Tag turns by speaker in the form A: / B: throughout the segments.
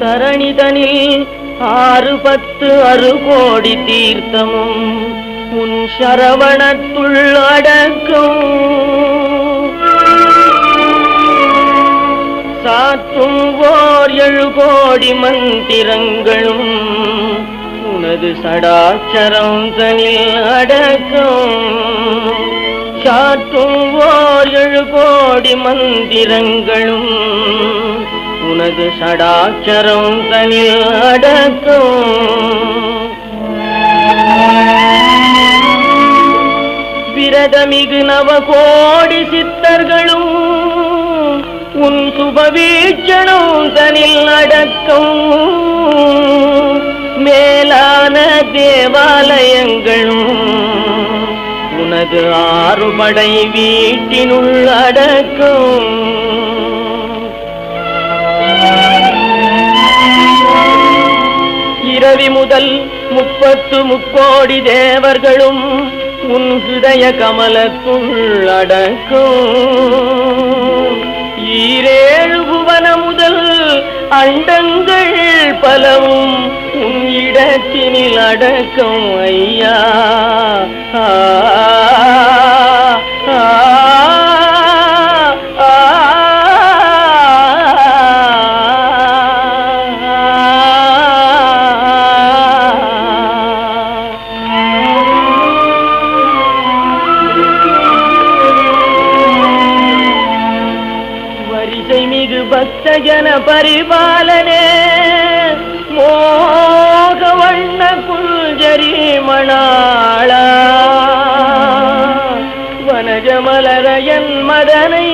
A: கணிதனில் ஆறு பத்து அறு கோடி தீர்த்தமும் உன் சரவணத்துள் அடக்கும். சாற்றும் ஓர் எழு கோடி மந்திரங்களும் உனது சடாச்சரம் தனில் அடக்கும். சாற்றும் ஓர் எழு கோடி மந்திரங்களும் உனது சடாச்சரம் தனில் அடக்கும். விரதமிகு நவ கோடி சித்தர்களும் உன் சுபவீட்சணும் தனில் அடக்கும். மேலான தேவாலயங்களும் உனது ஆறுபடை வீட்டினுள் அடக்கும். இரவி முதல் முப்பத்து முக்கோடி தேவர்களும் உன் ஹிருதய கமலத்துள் அடக்கும். ஈரேழு புவன முதல் அண்டங்கள் பலவும் உன் இடத்தினில் அடக்கம் ஐயா. பக்தஜன பரிபாலனே. மோக வண்ண குஞ்சரி மணாள. வனஜமலரையன் மதனை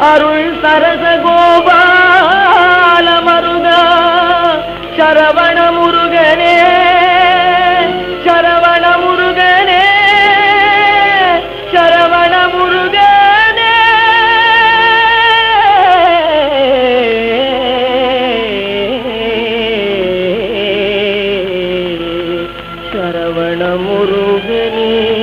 A: அருள் சரச கோபால மருகா சரவண Guru Veni.